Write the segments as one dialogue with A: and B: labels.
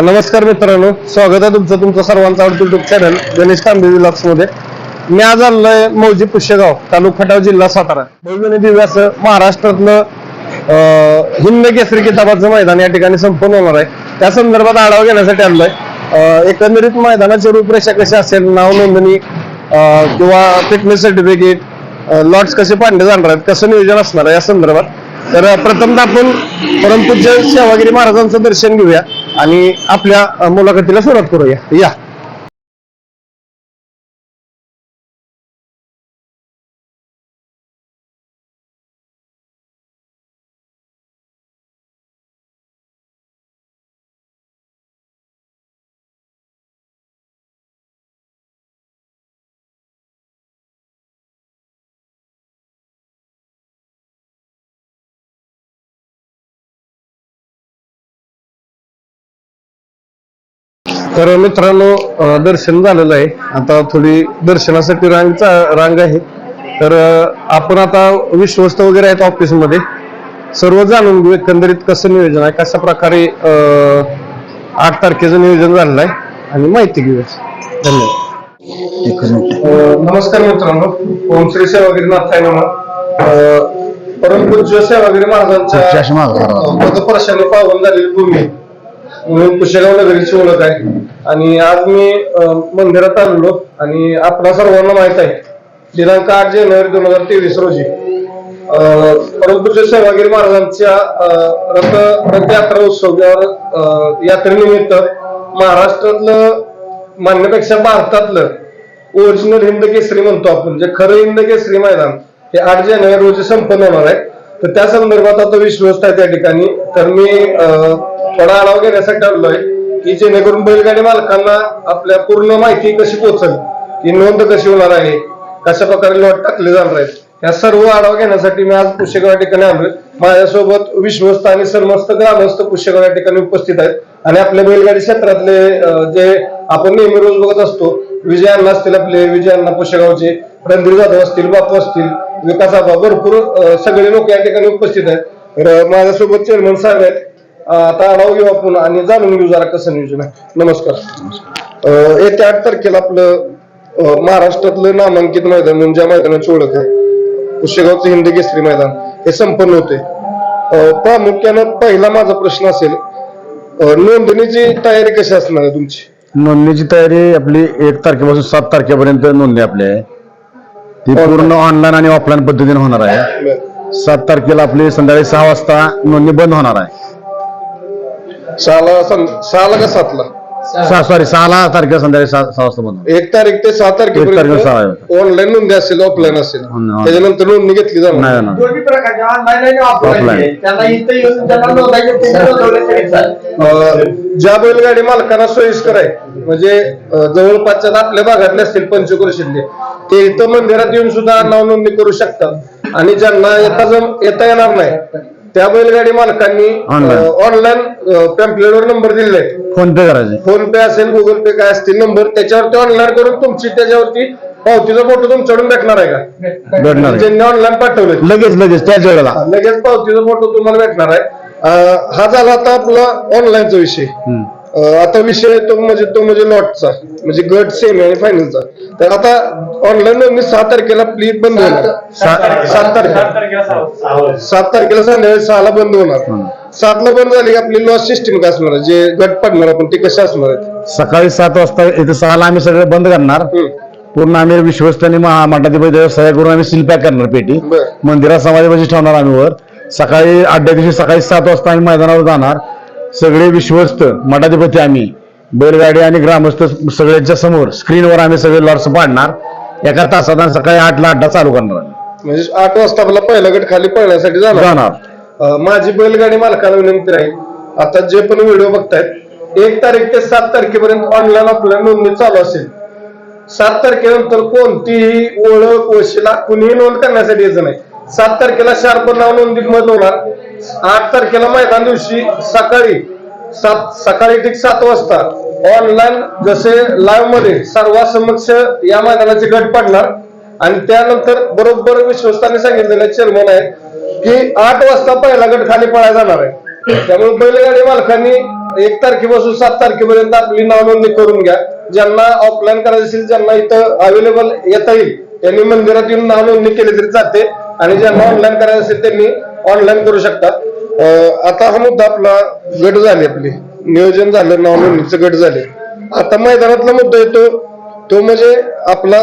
A: नमस्कार मित्रांनो. स्वागत आहे तुमचं तुमचं सर्वांचा आवडतं युट्यूब चॅनल गणेश कांबे विलॉक्समध्ये. मी आज आलोय मौजी पुष्यगाव तालुका खटाव जिल्हा सातारा. बहुजनी दिव्य असं महाराष्ट्रातलं हिंद केसरी किताबाचं मैदान या ठिकाणी संपन्न होणार आहे. त्या संदर्भात आढावा घेण्यासाठी आलोय. एकंदरीत मैदानाची रूपरेषा कशी असेल नाव नोंदणी किंवा फिटनेस सर्टिफिकेट लॉट्स कसे पाडले जाणार आहेत कसं नियोजन असणार आहे या संदर्भात तर प्रथमतः आपण परमपूज्य सेवागिरी महाराजांचं दर्शन घेऊया आणि आपल्या मुलाखतीला सुरुवात करूया. या. तर मित्रांनो दर्शन झालेलं आहे. आता थोडी दर्शनासाठी रांग चा- रांग आहे. तर आपण आता विश्वस्त वगैरे आहेत ऑफिसमध्ये. सर्व जाणून घेऊ एकंदरीत कसं नियोजन आहे कशा प्रकारे आठ तारखेचं नियोजन झालेलं आहे आणि माहिती घेऊया धन्यवाद. नमस्कार मित्रांनो. ओम श्री सेवागिरी नाथायनमा परमपूज्य सेवागिरी महाराजांच्या अ, पदस्पर्शाने पावन झालेली भूमी. आहे. म्हणून कुशेगाव नगरीची ओळख आहे आणि आज मी मंदिरात आणलो आणि आपणा सर्वांना माहीत आहे दिनांक आठ जानेवारी दोन हजार तेवीस रोजी. अ, परमपूज्य सेवागिरी महाराजांच्या रथ रथयात्रा उत्सव यात्रेनिमित्त महाराष्ट्रातलं मान्यपेक्षा भारतातलं ओरिजिनल हिंद केसरी म्हणतो आपण जे खरं हिंद केसरी मैदान हे आठ जानेवारी रोजी संपन्न होणार आहे. तर त्या संदर्भात आता विश्वस्त आहे त्या ठिकाणी. तर मी अं, थोडा आढावा घेण्यासाठी ठरलोय की जेणेकरून बैलगाडी मालकांना आपल्या पूर्ण माहिती कशी पोहोचल की नोंद कशी होणार आहे कशा प्रकारे लॉट टाकले जाणार आहेत या सर्व आढावा घेण्यासाठी मी आज पुष्यगाव या ठिकाणी आलोय. माझ्यासोबत विश्वस्त आणि सर्वस्त ग्रामस्थ पुष्यगाव या ठिकाणी उपस्थित आहेत. आणि आपल्या बैलगाडी क्षेत्रातले जे आपण नेहमी रोज बघत असतो विजय अण्णा असतील आपले विजय अण्णा पुष्यगावचे रणधीर जाधव असतील बापू असतील विकास आबा भरपूर सगळे लोक या ठिकाणी उपस्थित आहेत. तर माझ्यासोबत चेअरमन साहेब आहेत. आता आढावा घेऊ आपण आणि जाणून घेऊ जरा कसं नियोजन आहे. नमस्कार. येत्या आठ तारखेला आपलं महाराष्ट्रातलं नामांकित मैदान म्हणजे ज्या मैदानाची ओळख आहे पुष्यगावचं हिंद केसरी मैदान हे संपन्न होते प्रामुख्यानं पहिला माझा प्रश्न असेल नोंदणीची तयारी कशी असणार आहे तुमची?
B: नोंदणीची तयारी आपली एक तारखेपासून सात तारखेपर्यंत नोंदणी आपली आहे. ती पूर्ण ऑनलाईन आणि ऑफलाईन पद्धतीने होणार आहे. सात तारखेला आपली संध्याकाळी सहा वाजता नोंदणी बंद होणार आहे.
A: सहाला सं- सहाला का सातला
B: सहा सॉरी सहाला तारखेला संध्याकाळी सहा सहा वाजता बंद.
A: एक तारीख ते सहा
B: एक तारखेला
A: तारखेपर्यंत
B: सहा
A: ऑनलाईन नोंदणी असेल ऑफलाईन असेल
B: online.
A: त्याच्यानंतर नोंदणी घेतली जाणार
B: नाही होणार
C: दोन्ही प्रकारचे ऑनलाईन आणि ऑफलाईन
B: Offline.
C: आहे. त्यांना इथं येऊन त्यांना नोंदायचं ते नोंदवलं तरी चालेल.
A: अं, ज्या बैलगाडी मालकांना सोयीस्कर आहे म्हणजे अं, जवळपासच्या आपल्या भागातले असतील पंचक्रोशीतले ते इथं मंदिरात येऊन सुद्धा नाव नोंदणी करू शकतात आणि ज्यांना येता जम येता येणार नाही त्या बैलगाडी मालकांनी
B: Online.
A: ऑनलाईन पॅम्पलेटवर नंबर दिलेले आहेत.
B: फोन पे करायचे.
A: फोन पे असेल गुगल पे काय असतील नंबर त्याच्यावरती ऑनलाईन करून तुमची त्याच्यावरती पावतीचा फोटो तुमच्याकडून भेटणार आहे का?
B: भेटणार आहे.
A: ज्यांनी ऑनलाईन पाठवले
B: लगेच लगेच त्याच वेळेला.
A: लगेच पावतीचा फोटो तुम्हाला भेटणार आहे. अं, हा झाला आता आपला ऑनलाईनचा विषय.
B: हम्म.
A: आता विषय तो म्हणजे तो म्हणजे लॉटचा म्हणजे गट सेमी आणि फायनलचा तर आता ऑनलाईन नोंदणी सहा तारखेला प्लीज बंद होणार. सात तारखेला. सात तारखेला. संध्याकाळी सहाला बंद होणार. सातला बंद झाली की आपली लॉस सिस्टीम काय असणार? जे गट पडणार आपण ते कसे असणार आहेत?
B: सकाळी सात वाजता इथे सहाला आम्ही सगळं बंद करणार. पूर्ण आम्ही विश्वस्त आणि महा- मठाधिपती सह्या करून आम्ही सील पॅक करणार पेटी. मंदिरात समाधीपाशी ठेवणार आम्ही वर. सकाळी आठव्या दिवशी सकाळी सात वाजता आम्ही मैदानावर जाणार. सगळे विश्वस्त मठाधिपती आम्ही. बैलगाडी आणि ग्रामस्थ सगळ्यांच्या समोर स्क्रीनवर आम्ही सगळे लॉट्स पाडणार. एका तासात सकाळी आठला अड्डा चालू करणार.
A: म्हणजे आठ वाजता आपला पहिला गट खाली पळण्यासाठी जाणार. माझी बैलगाडी मालकाला विनंती राहील. आता जे पण व्हिडिओ बघतायत एक तारीख ते सात तारखेपर्यंत ऑनलाईन ऑफलाईन नोंदणी चालू असेल. सात तारखेनंतर कोणतीही ओळख वशिला कुणीही नोंद करण्यासाठी यायचं नाही. सात तारखेला शार्प नाव नोंदणी मत होणार. आठ तारखेला मैदान दिवशी सकाळी सात सकाळी ठीक सात वाजता ऑनलाईन जसे लाईव्हमध्ये सर्वांसमक्ष या मैदानाचे गट पडणार आणि त्यानंतर बरोबर विश्वस्ताने सांगितलेलं चेअरमन आहे की आठ वाजता पहिला गट खाली पळायला जाणार आहे. त्यामुळे बैलगाडी मालकांनी एक तारखेपासून सात तारखेपर्यंत आपली नाव नोंदणी करून घ्या. ज्यांना ऑफलाईन करायचं असेल ज्यांना इथं अवेलेबल येता येईल त्यांनी मंदिरात येऊन नाव नोंदणी केली तरी जाते आणि ज्यांना ऑनलाईन करायचं असेल त्यांनी ऑनलाईन करू शकतात. आता हा मुद्दा आपला गट झाली आपली. नियोजन झालं नाव नोंदणीचं गट झाले. आता मैदानातला मुद्दा येतो तो म्हणजे आपला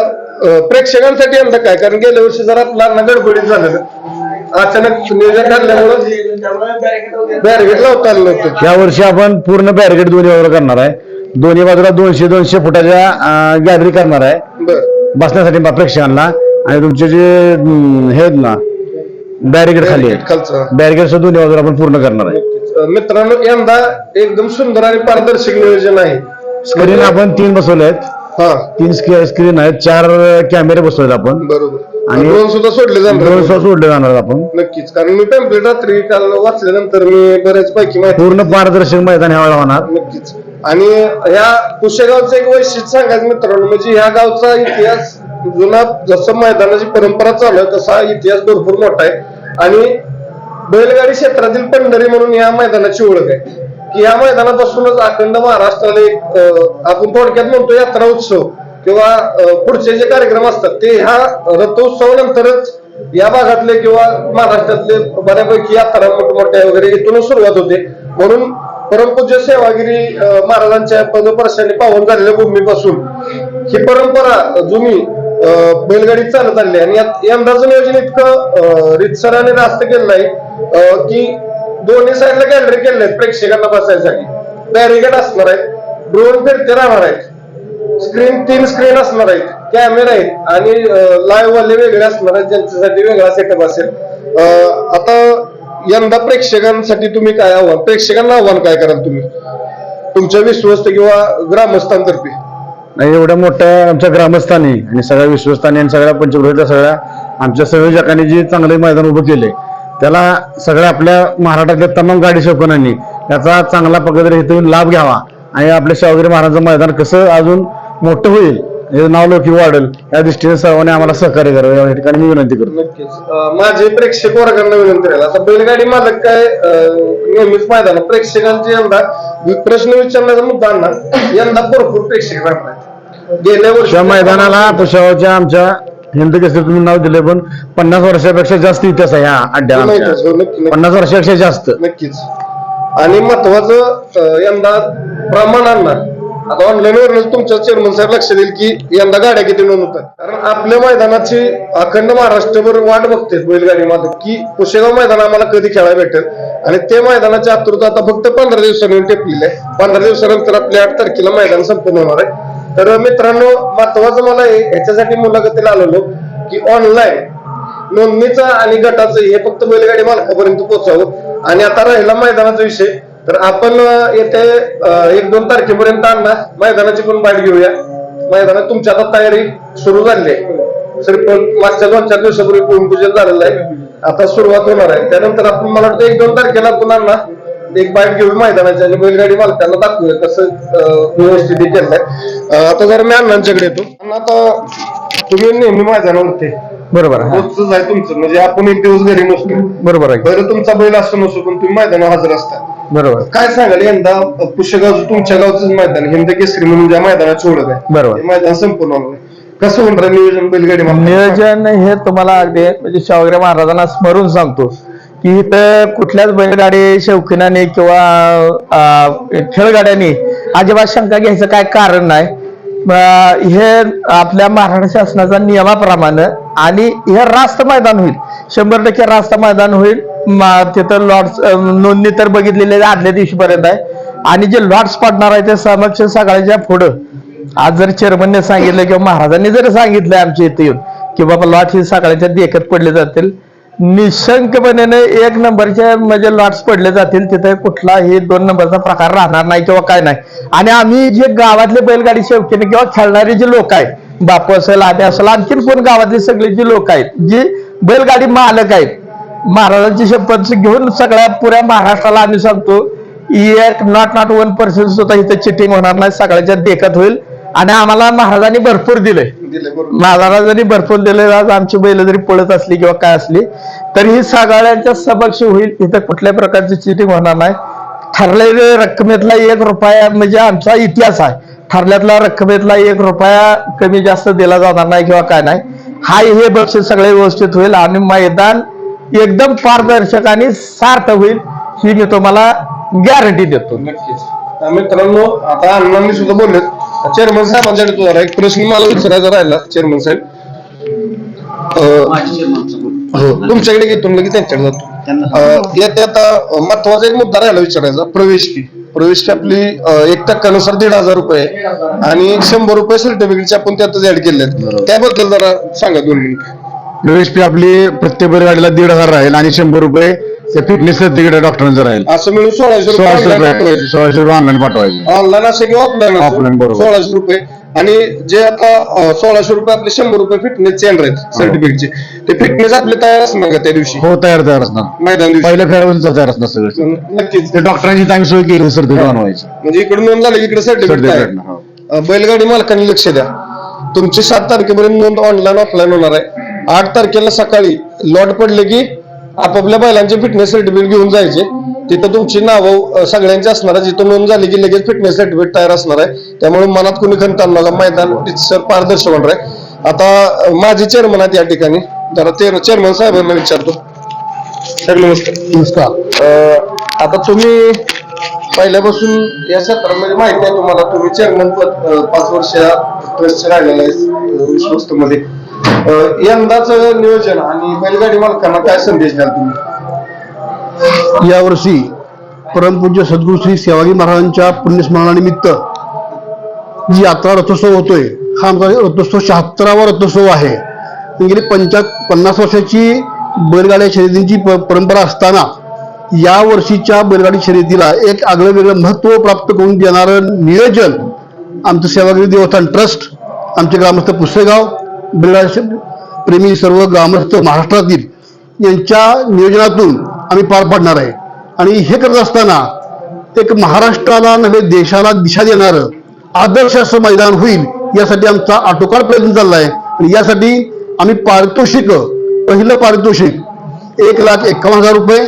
A: प्रेक्षकांसाठी यंदा काय? कारण गेल्या वर्षी जरा आपला गडबडीत झालेलं. अचानक नियोजन ठरल्यामुळं बॅरिगेट लावता आलं नव्हतं
B: या वर्षी आपण पूर्ण बॅरिकेड दोन्ही बाजूला करणार आहे. दोन्ही बाजूला दोनशे दोनशे फुटाच्या गॅलरी करणार आहे. बसण्यासाठी प्रेक्षकांना. आणि तुमचे जे हे ना बॅरिकेड खाली आहेत
A: खालचं.
B: बॅरिकेड दोन्ही बाजूला आपण पूर्ण करणार आहे.
A: मित्रांनो यंदा एकदम सुंदर आणि पारदर्शक नियोजन आहे.
B: स्क्रीन आपण तीन बसवले आहेत.
A: हा.
B: तीन स्क्रीन आहेत. चार कॅमेरे बसवलेत आपण.
A: बरोबर.
B: आणि
A: ड्रोन सुद्धा सोडले
B: दोन
A: जाणार
B: सोडले जाणार आहेत आपण.
A: नक्कीच. कारण मी पॅम्पलेट रात्री काल वाचल्यानंतर मी बऱ्याच पैकी माहिती
B: पूर्ण पारदर्शक मैदान ह्या वेळेला होणार.
A: नक्कीच. आणि ह्या पुशेगावचं एक वैशिष्ट्य सांगायचं मित्रांनो म्हणजे ह्या गावचा इतिहास जुना जसं मैदानाची परंपरा चालू आहे तसा इतिहास भरपूर मोठा आहे. आणि बैलगाडी क्षेत्रातील पंढरी म्हणून या मैदानाची ओळख आहे. की या मैदानापासूनच अखंड महाराष्ट्राला एक आपण थोडक्यात म्हणतो यात्रा उत्सव किंवा पुढचे जे कार्यक्रम असतात ते ह्या रथोत्सवानंतरच या भागातले किंवा महाराष्ट्रातले बऱ्यापैकी यात्रा मोठमोठ्या वगैरे इथूनच सुरुवात होते. म्हणून परमपूज्य सेवागिरी महाराजांच्या पदपर्शाने पावन झालेल्या भूमीपासून ही परंपरा जुनी बैलगाडी चालत आली आहे. आणि यंदाचं नियोजन इतकं रितसराने रास्त केलं आहे की दोन्ही साईडला गॅलरी केले आहेत. प्रेक्षकांना बसायसाठी बॅरिगेड असणार आहेत. ड्रोन फिरते राहणार आहेत. स्क्रीन तीन स्क्रीन असणार आहेत. कॅमेरा आहेत. आणि लाईव्ह वाले वेगळे असणार आहेत. ज्यांच्यासाठी वेगळा सेटअप असेल. आता यंदा प्रेक्षकांसाठी तुम्ही काय आव्हान? प्रेक्षकांना आव्हान काय कराल तुम्ही? तुमच्या विश्वस्त किंवा ग्रामस्थांतर्फे?
B: नाही एवढ्या मोठ्या आमच्या ग्रामस्थांनी आणि सगळ्या विश्वस्तांनी आणि सगळ्या पंचगृहातल्या सगळ्या आमच्या संयोजकांनी जे चांगले मैदान उभं केले त्याला सगळ्या आपल्या महाराष्ट्रातल्या तमाम गाडी शौकनांनी त्याचा चांगला पद्धतीने इथून लाभ घ्यावा आणि आपल्या शिवाजी महाराजांचं मैदान कसं अजून मोठं होईल हे नाव लोकी वाढेल या दृष्टीने सर्वांनी आम्हाला सहकार्य करावं या ठिकाणी मी विनंती करतो.
A: माझे प्रेक्षक वर्गांना विनंती राहील. आता बैलगाडी मालक काय नेहमीच मैदान प्रेक्षकांचे यंदा प्रश्न विचारण्याचा मुद्दा यंदा भरपूर प्रेक्षक राहणार गेल्या वर्षी
B: त्या मैदानाला पुशावाच्या आमच्या हिंद केसरी तुम्ही नाव दिले पण पन्नास वर्षापेक्षा जास्त इतिहास आहे ह्या अड्ड्याला
A: माहिती
B: आमच्या.
A: आहे, हो, नक्की नक्की.
B: पन्नास वर्षापेक्षा जास्त.
A: नक्कीच. आणि महत्वाचं अं, यंदा प्रमाण आणणार. आता ऑनलाईन वरच तुमच्या चेअरमन साहेब लक्ष देईल की यंदा गाड्या किती नोंदवतात कारण आपल्या मैदानाची अखंड महाराष्ट्रभर वाट बघते बैलगाडी मालक की पुशेगाव मैदान आम्हाला कधी खेळायला भेटेल. आणि ते मैदानाची आतुरता आता फक्त पंधरा दिवसांनी टेपलेली आहे. पंधरा दिवसानंतर आपल्या आठ तारखेला मैदान संपूर्ण होणार आहे. तर मित्रांनो महत्वाचं मला ह्याच्यासाठी मुलाखतीला आलेलो की ऑनलाईन नोंदणीचं आणि गटाचं हे फक्त बैलगाडी मालकापर्यंत पोहोचावं. आणि आता राहिला मैदानाचा विषय. तर आपण येते एक दोन तारखेपर्यंत आणणार मैदानाची पण बाईट घेऊया. मैदानात तुमची आता तयारी सुरू झाली आहे. सर पण मागच्या दोन चार दिवसापूर्वी पूजन झालेलं आहे. आता सुरुवात होणार आहे. त्यानंतर आपण मला वाटतं एक दोन तारखेला आपण आणणार एक बाईट घेऊ मैदानाची आणि बैलगाडी मालकांना दाखवूया कसं व्यवस्थित हे केलंय. आता जर मी अण्णांच्याकडे येतो. अण्णा, आता तुम्ही नेहमी मैदानावरती
B: बरोबर आहे
A: रोजच आहे तुमचं म्हणजे आपण एक दिवस घरी नसतो.
B: बरोबर आहे.
A: बरं तुमचा बैल असतो नसतो पण तुम्ही मैदानावर हजर असता.
B: बरोबर.
A: काय सांगाल यंदा पुष्यगावचं तुमच्या गावचं मैदान हिंद केसरी म्हणून ज्या मैदानाची ओळख आहे.
B: बरोबर.
A: ते मैदान संपूर्ण होणार आहे. कसं होणार आहे नियोजन बैलगाडी मालकाचं?
C: नियोजन हे तुम्हाला अगदी म्हणजे शाहूगिरी महाराजांना स्मरून सांगतो. की इथं कुठल्याच बैलगाडी शौकीनाने किंवा खेळगाड्यांनी अजिबात शंका घ्यायचं काय कारण नाही. हे आपल्या महाराष्ट्र शासनाच्या नियमाप्रमाणे आणि हे रास्त मैदान होईल. शंभर टक्के रास्त मैदान होईल. तिथं लॉट्स नोंदणी तर बघितलेली आदल्या दिवशीपर्यंत आहे. आणि जे लॉट्स पडणार आहे ते समक्ष सगळ्याच्या पुढं. आज जर चेअरमनने सांगितलं किंवा महाराजांनी जर सांगितलं आमच्या इथे येऊन की बाबा लॉट ही सकाळच्या देखत पडले जातील निशंकपणे एक नंबरचे म्हणजे लॉट्स पडले जातील तिथे कुठलाही दोन नंबरचा प्रकार राहणार नाही किंवा काय नाही. आणि आम्ही जे गावातले बैलगाडी शौकीने किंवा खेळणारे जे लोक आहेत बापू असेल आधी असेल आणखीन कोण गावातले सगळे जे लोक आहेत जी बैलगाडी मालक आहेत महाराजांची शपथ घेऊन सगळ्या पुऱ्या महाराष्ट्राला आम्ही सांगतो एक नॉट नॉट वन पर्सेंट सुद्धा इथं चिटिंग होणार नाही सगळ्याच्या देखत होईल. आणि आम्हाला महाराजांनी भरपूर दिलंय. महाराजांनी भरपूर दिले आज आमची बैल जरी पळत असली किंवा काय असली तरी ही सगळ्यांच्या समक्ष होईल. इथं कुठल्याही प्रकारची चिटिंग होणार नाही. ठरलेल्या रक्कमेतला एक रुपया म्हणजे आमचा इतिहास आहे. ठरल्यातला रक्कमेतला एक रुपया कमी जास्त दिला जाणार नाही किंवा काय नाही. हा हे बक्षीस सगळे व्यवस्थित होईल आणि मैदान एकदम पारदर्शक आणि सार्थ होईल ही मी तुम्हाला गॅरंटी देतो.
A: नक्कीच. मित्रांनो आता अण्णांनी सुद्धा बोलले चेअरमन साहेबांसाठी तुझा एक प्रश्न मला विचारायचा राहिला चेअरमन साहेब. अं, हो तुमच्याकडे घेतो लगेच त्यांच्याकडे जातो. यात आता महत्त्वाचा एक मुद्दा राहिला विचारायचा प्रवेश फी प्रवेश फी आपली एक टक्क्यानुसार दीड हजार रुपये. आणि शंभर रुपये सर्टिफिकेटचे आपण त्यातच ऍड केले त्याबद्दल जरा सांगा दोन मिनिट.
B: प्रवेश फी आपली प्रत्येक बैलगाडीला दीड हजार राहील आणि शंभर रुपये फिटनेस सर्टिफिकेट डॉक्टरांचं राहील
A: असं मिळून सोळाशे
B: सोळाशे
A: रुपये
B: रुपये सोळाशे रुपये ऑनलाईन पाठवायचे.
A: ऑनलाईन असेल किंवा ऑफलाईन
B: Offline, बरोबर.
A: सोळाशे रुपये. आणि जे आता अं, सोळाशे रुपये आपले शंभर रुपये फिटनेसचे येणार आहेत सर्टिफिकेटचे ते फिटनेस आपले तयार असणार का त्या दिवशी?
B: हो तयार तयार असणार.
A: मैदान दिवशी.
B: पहिल्या फेऱ्यापासून तयार असणार सगळं.
A: नक्कीच.
B: ते डॉक्टरांची टाइम सोय केली सर्टिफिकेट बनवायची.
A: म्हणजे इकडे नोंद झाली इकडे सर्टिफिकेट
B: हो.
A: अं, बैलगाडी मालकांनी लक्ष द्या. तुमची सात तारखेपर्यंत नोंद ऑनलाईन ऑफलाईन होणार आहे. आठ तारखेला सकाळी लॉट पडले की आपापल्या बैलांचे फिटनेस सर्टिफिकेट घेऊन जायचे. तिथं तुमची नावं सगळ्यांची असणार आहे. जिथं नोंद झाली की लगेच फिटनेस सर्टिफिकेट तयार असणार आहे. त्यामुळे मनात कोणी खंत आणू नका मैदान सर पारदर्शक होणार आहे. आता माझे चेअरमन आहेत या ठिकाणी. जरा चेअरमन साहेबांना विचारतो. साहेब नमस्कार.
B: नमस्कार.
A: आता तुम्ही पहिल्यापासून या क्षेत्रामध्ये माहिती आहे तुम्हाला. तुम्ही चेअरमन पद पाच वर्ष ट्रस्टचे राहिलेलं आहे विश्वस्त मध्ये. यंदाच नियोजन आणि बैलगाडी मालकांना काय संदेश द्याल तुम्ही?
D: यावर्षी परमपूज्य सद्गुरू श्री सेवागी महाराजांच्या पुण्यस्मरणानिमित्त जी यात्रा रथोत्सव होतोय हा आमचा रथोत्सव शहात्तरावा रथोत्सव आहे. गेली पंचा पन्नास वर्षाची बैलगाड्या शर्यतींची परंपरा असताना या वर्षीच्या बैलगाडी शर्यतीला एक आगळं वेगळं महत्त्व प्राप्त करून देणारं नियोजन आमचं सेवागिरी देवस्थान ट्रस्ट आमचे ग्रामस्थ पुसेगाव प्रेमी सर्व ग्रामस्थ महाराष्ट्रातील यांच्या नियोजनातून आम्ही पार पाडणार आहे. आणि हे करत असताना एक महाराष्ट्राला नव्हे देशाला दिशा देणारं आदर्श असं मैदान होईल यासाठी आमचा आटोकाळ प्रयत्न चाललाय. आणि यासाठी आम्ही पारितोषिक पहिलं पारितोषिक एक लाख एक्कावन्न हजार रुपये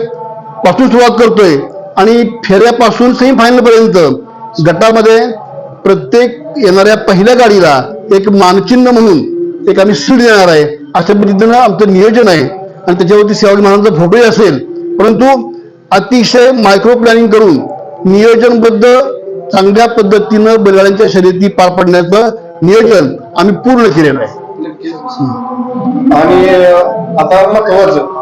D: पासून सुरुवात करतोय. आणि फेऱ्यापासून सेमीफायनल पर्यंत गटामध्ये प्रत्येक येणाऱ्या पहिल्या गाडीला एक मानचिन्ह म्हणून एक आम्ही सीट देणार आहे. अशा पद्धतीनं आमचं नियोजन आहे. आणि त्याच्यावरती शिवाजी महाराजांचा फोटोही असेल. परंतु अतिशय मायक्रो प्लॅनिंग करून नियोजनबद्ध चांगल्या पद्धतीनं बैलगाड्यांच्या शर्यती पार पाडण्याचं नियोजन आम्ही पूर्ण केलेलं आहे.
A: आणि आता महत्वाचं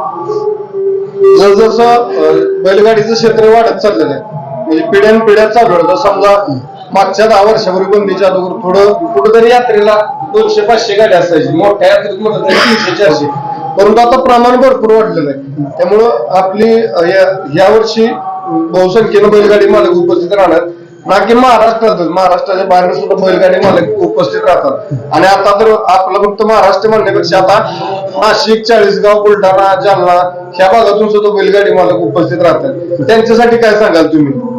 A: जसजसं बैलगाडीचं क्षेत्र वाढत चाललेलं आहे. म्हणजे पिढ्यान पिढ्या चालू जर समजा मागच्या दहा वर्षापूर्वी बंदीच्या अगोदर थोडं कुठेतरी यात्रेला दोनशे पाचशे गाड्या असायची. मोठ्या यात्रेत म्हणलं तरी तीनशे चारशे. परंतु आता प्रमाण भरपूर वाढलेलं आहे. त्यामुळं आपली या- यावर्षी बहुसंख्येनं बैलगाडी मालक उपस्थित राहणार. ना की महाराष्ट्रातच. महाराष्ट्राच्या बाहेर सुद्धा बैलगाडी मालक उपस्थित राहतात. आणि आता तर आपलं फक्त महाराष्ट्र म्हणण्यापेक्षा आता नाशिक चाळीसगाव बुलढाणा जालना ह्या भागातून सुद्धा बैलगाडी मालक उपस्थित राहतात. त्यांच्यासाठी काय सांगाल तुम्ही?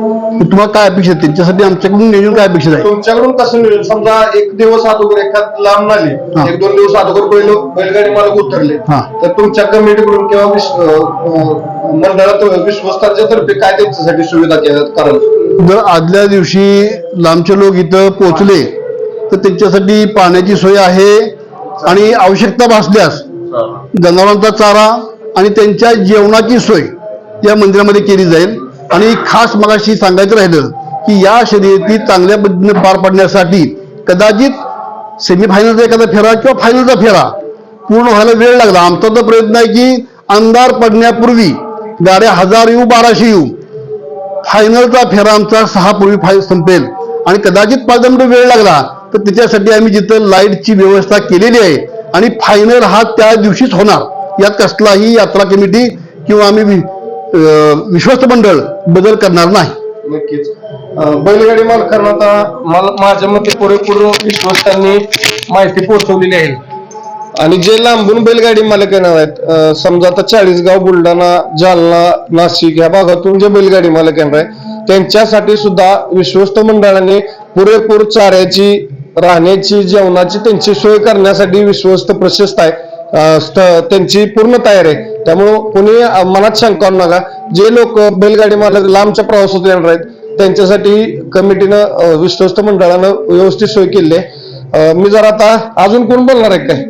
D: तुम्हाला काय अपेक्षित आहे त्यांच्यासाठी आमच्याकडून नियोजन काय अपेक्षित आहे
A: तुमच्याकडून कसं नियोजन समजा एक दिवस अगोदर एखाद लांब
D: हा.
A: एक दोन दिवस अगोदर बैल बैलगाडी मालक उतरले
D: हा.
A: तर तुमच्या कमिटीकडून किंवा विश्व- अं, मंडळात विश्वस्तांच्या तर्फे काय त्यांच्यासाठी सुविधा केल्यात कारण
D: जर आदल्या दिवशी लांबचे लोक इथं पोहोचले तर त्यांच्यासाठी पाण्याची सोय आहे आणि आवश्यकता भासल्यास जनावरांचा चारा आणि त्यांच्या जेवणाची सोय या मंदिरामध्ये केली जाईल. आणि खास मगाशी सांगायचं राहिलं की या शर्यती चांगल्या पद्धतीने पार पाडण्यासाठी कदाचित सेमीफायनलचा एखादा फेरा किंवा फायनलचा फेरा पूर्ण व्हायला वेळ लागला. आमचा तर प्रयत्न आहे की अंधार पडण्यापूर्वी गाड्या हजार येऊ बाराशे येऊ. फायनलचा फेरा आमचा सहा पूर्वी फाय संपेल. आणि कदाचित पाच दहा वेळ लागला तर त्याच्यासाठी आम्ही जिथं लाईटची व्यवस्था केलेली आहे आणि फायनल हा त्या दिवशीच होणार. यात कसलाही यात्रा कमिटी किंवा आम्ही विश्वस्त मंडळ बदल करणार नाही.
A: नक्कीच. अं, बैलगाडी मालकांना आता मला माझ्या मते पुरेपूर विश्वस्तांनी माहिती पोहोचवलेली आहे. आणि जे लांबून बैलगाडी मालक येणार आहेत अं, समजा आता चाळीसगाव बुलढाणा जालना नाशिक या भागातून जे बैलगाडी मालक येणार आहेत त्यांच्यासाठी सुद्धा विश्वस्त मंडळाने पुरेपूर चाऱ्याची राहण्याची जेवणाची त्यांची सोय करण्यासाठी विश्वस्त प्रशस्त आहे. अं, स्थ- त्यांची पूर्ण तयारी आहे. त्यामुळं कोणी मनात शंका आणू नका. जे लोक बैलगाडी मालक लांबच्या प्रवासात येणार आहेत त्यांच्यासाठी कमिटीनं विश्वस्त मंडळानं व्यवस्थित सोय केली आहे. मी जर आता अजून कोण बोलणार आहे काय?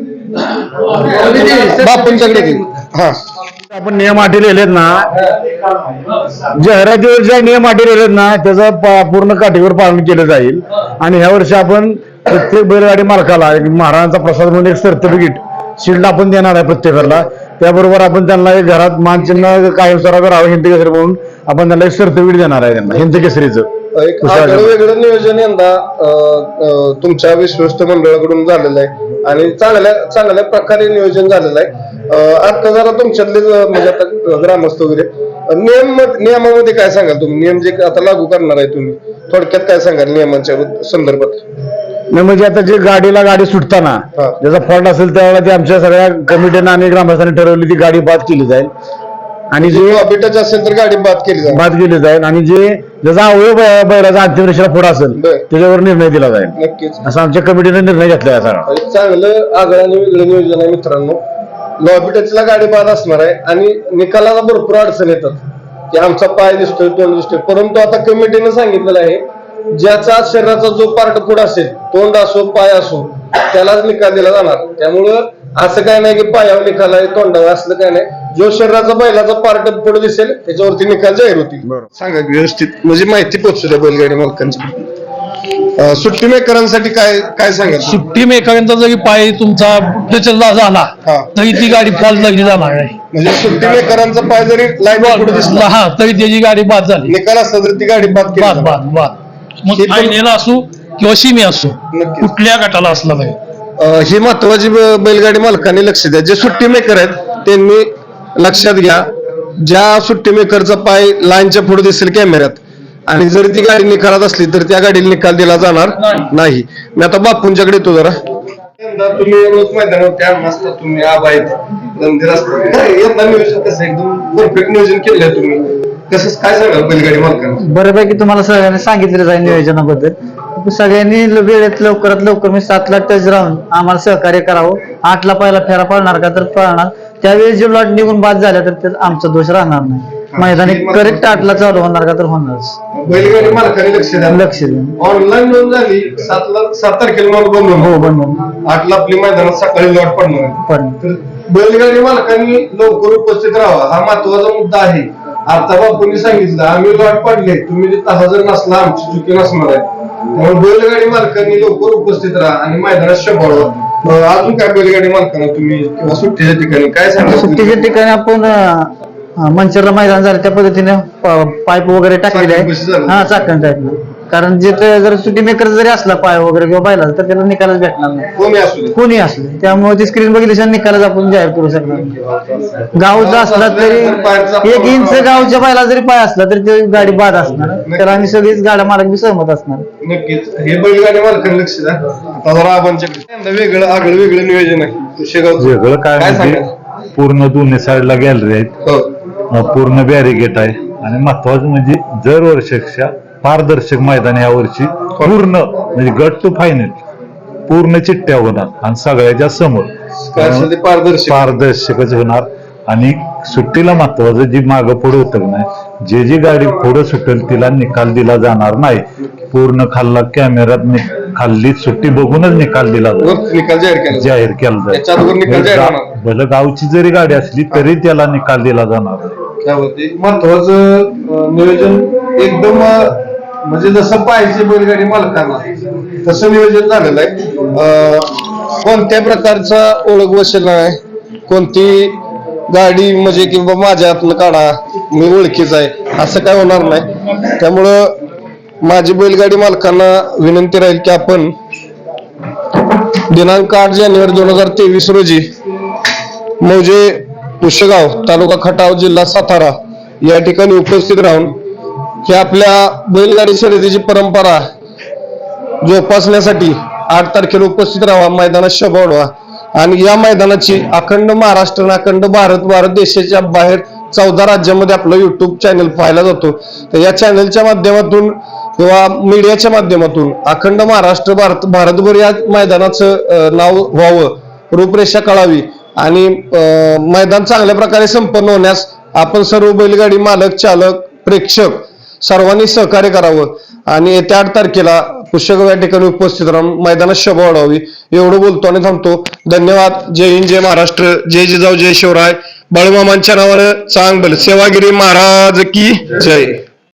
A: बापूंच्याकडे हा.
B: आपण नियम अटी लिहिलेत ना. जाहिरातीवर जे नियम अटी लिहिलेत ना त्याचं पूर्ण काठीवर पालन केलं जाईल. आणि ह्या वर्षी आपण प्रत्येक बैलगाडी मालकाला एक महाराजांचा प्रसाद म्हणून एक सर्टिफिकेट शिल्ड आपण देणार आहे प्रत्येकाला. त्याबरोबर आपण त्यांना एक घरात मानचिन्ह कायम स्वरावर राहावं हिंद केसरी म्हणून आपण त्यांना एक सर्टिफिकेट देणार आहे त्यांना हिंद केसरीचं.
A: एक. वेगळं नियोजन यंदा तुमच्या विश्वस्त मंडळाकडून झालेलं आहे. आणि चांगल्या चांगल्या प्रकारे नियोजन झालेलं आहे. आता जरा तुमच्यातले म्हणजे आता ग्रामस्थ वगैरे नियम नियमामध्ये काय सांगाल तुम्ही? नियम जे आता लागू करणार आहे तुम्ही थोडक्यात काय सांगाल नियमांच्या संदर्भात?
B: नाही म्हणजे आता जे गाडीला गाडी सुटताना
A: हा.
B: ज्याचा फॉल्ट असेल त्यावेळेला ती आमच्या सगळ्या कमिटीनं आणि ग्रामस्थांनी ठरवली ती गाडी बाद केली जाईल. आणि जे
A: टच असेल तर गाडी बाद केली जाईल.
B: बाद केली जाईल आणि जे ज्याचा अवयव बै- बैलाचा अंतिम रेषेला पुढे असेल
A: बर.
B: त्याच्यावर निर्णय दिला जाईल.
A: नक्कीच.
B: असा आमच्या कमिटीने निर्णय घेतला आहे सगळा.
A: आणि चांगलं आगळं आणि वेगळं नियोजन आहे मित्रांनो. लॉबी टचला गाडी बाद असणार आहे आणि निकालाला भरपूर अडचण येतात. की आमचा पाय दिसतोय तोंड दिसतोय. परंतु आता कमिटीनं सांगितलेलं आहे ज्याचा शरीराचा जो पार्ट पुढे असेल तोंड असो पाय असो त्यालाच निकाल दिला जाणार. त्यामुळं असं काय नाही की पायावर निकाल आहे तोंडावर असलं काय नाही. जो शरीराचा बैलाचा पार्ट पुढे दिसेल त्याच्यावरती निकाल जाहीर होतील. सांगा की व्यवस्थित म्हणजे माहिती पोहोचू द्या बैलगाडी मालकांची. सुट्टी मेकरांसाठी काय काय सांगाल?
E: सुट्टी मेकरांचा जरी पाय तुमचा त्याच्याला झाला
A: हा.
E: तरी ती गाडी फॉल लागली जाणार आहे
A: म्हणजे सुट्टी मेकरांचा पाय जरी लाईन पुढे दिसला
E: हा तरी त्याची गाडी बाद झाली.
A: निकाल असला तरी ती गाडी बाद केली
E: बाद. बाद बाद. मग फायनल असो किंवा सिमी असो. कुठल्या गटाला असला नाही.
A: अं, ही महत्वाची ब- बैलगाडी मालकांनी लक्ष द्या. जे सुट्टी मेकर आहेत त्यांनी लक्षात घ्या. ज्या सुट्टी मेकरचा पाय लाईनच्या पुढे दिसेल कॅमेऱ्यात आणि जर ती गाडी निकालात असली तर त्या गाडीला निकाल दिला जाणार नाही. मी आता बापूंच्याकडे येतो जरा. तुम्ही रोज मैदानावरती असता तुम्ही आबा आहेत. मंदिर असतात. यंदा नियोजन कसं एकदम परफेक्ट नियोजन केलंय तुम्ही. कसं काय सांगाल बैलगाडी मालकांना?
F: बऱ्यापैकी तुम्हाला सगळ्यांनी सांगितलं जाईल नियोजनाबद्दल. सगळ्यांनी ल- वेळेत लवकरात लवकर मी सातला टच राहून आम्हाला सहकार्य करावं. आठला पहिला फेरा पळणार का तर पळणार. त्यावेळी जे लॉट निघून बाद झाल्या तर त्यात आमचा दोष राहणार नाही. मैदानी करेक्ट आठला चालू होणार का तर होणारच.
A: बैलगाडी मालकांनी लक्ष द्या.
F: लक्ष देऊन
A: ऑनलाईन नोंद झाली सातला सात तारखेला नोंद बंद
F: हो बनवून
A: आठला आपली मैदानात सकाळी लॉट पडणार.
F: पण
A: तर बैलगाडी मालकांनी लवकर उपस्थित राहावा. हा महत्त्वाचा मुद्दा आहे. आता बापूंनी सांगितलं आम्ही लॉट पडले तुम्ही तिथं हजर नसला आमची चुकी नसणार आहे. त्यामुळे बैलगाडी मालकांनी लवकर उपस्थित राहा आणि मैदानात शोभावं अं, अजून काय बैलगाडी मालकांना तुम्ही किंवा सुट्टीच्या ठिकाणी काय सांगा
F: सुट्टीच्या ठिकाणी आपण मंचरला मैदान झालं त्या पद्धतीने पाईप वगैरे टाकलेले आहे? हा चाकण टाकलं. कारण जिथे जर सुट्टी मेकर जरी असला पाय वगैरे किंवा पाहिला तर त्याला निकालच भेटणार नाही.
A: कोणी असू दे.
F: कोणी असले त्यामुळे ती स्क्रीन बघितल्याशिवाय निकालच आपण जाहीर करू शकणार नाही. गावचा असला तरी एक इंच गावच्या पायला जरी पाय असला तरी ते गाडी बाद असणार. त्याला आम्ही सगळीच गाड्या मालक बी सहमत असणार.
A: नक्कीच. हे बैलगाडी मालकांनी लक्ष द्या. आता जरा आबांच्याकडे वेगळं आगळं वेगळं नियोजन आहे. शेगावचं.
G: वेगळं काय म्हणजे पूर्ण दोन्ही साईडला गॅलरी आहेत.
A: हो.
G: अं, पूर्ण बॅरिगेट आहे. आणि महत्वाचं म्हणजे दर वर्षापेक्षा पारदर्शक मैदान या वर्षी पूर्ण म्हणजे गट टू फायनल पूर्ण चिठ्ठ्या होणार आणि सगळ्याच्या समोर.
A: पारदर्शक.
G: पारदर्शकच होणार. आणि सुट्टीला महत्वाचं जी मागं पुढे होतं नाही जे जी गाडी पुढे सुटेल तिला निकाल दिला जाणार नाही. पूर्ण खाल्ला कॅमेऱ्यात नि- खाल्ली सुट्टी बघूनच निकाल दिला
A: जाहीर केला
G: जाईल. भलं गावची जरी गाडी असली तरी त्याला निकाल दिला जाणार.
A: महत्वाचं नियोजन एकदम म्हणजे जसं पाहिजे बैलगाडी मालकाला तसं नियोजन झालेलं आहे. कोणत्या प्रकारचा ओळख बसेल नाही कोणती गाडी म्हणजे किंवा माझ्या हातनं काढा मी ओळखीच आहे असं काय होणार नाही. त्यामुळं माझी बैलगाडी मालकांना विनंती राहील की आपण दिनांक आठ जानेवारी दोन हजार तेवीस रोजी मौजे पुष्यगाव तालुका खटाव जिल्हा सातारा या ठिकाणी उपस्थित राहून ही आपल्या बैलगाडी शर्यतीची परंपरा जोपासण्यासाठी आठ तारखेला उपस्थित राहा मैदानात शोभा वाढवा. आणि या मैदानाची अखंड महाराष्ट्र आणि अखंड भारत भारत देशाच्या बाहेर चौदा राज्यामध्ये आपलं युट्यूब चॅनल पाहायला जातो. तर या चॅनलच्या माध्यमातून किंवा मीडियाच्या माध्यमातून अखंड महाराष्ट्र भारत भारतभर या मैदानाचं नाव व्हावं रूपरेषा कळावी आणि मैदान चांगल्या प्रकारे संपन्न होण्यास आपण सर्व बैलगाडी मालक चालक प्रेक्षक सर्वांनी सहकार्य करावं. आणि येत्या आठ तारखेला पुष्यगाव या ठिकाणी उपस्थित राहून मैदानात शोभा वाढावी. एवढं बोलतो आणि थांबतो. धन्यवाद. जय हिंद जय महाराष्ट्र. जय जिजाऊ जय शिवराय. बळमामांच्या नावानं चांग बल सेवागिरी महाराज की जय.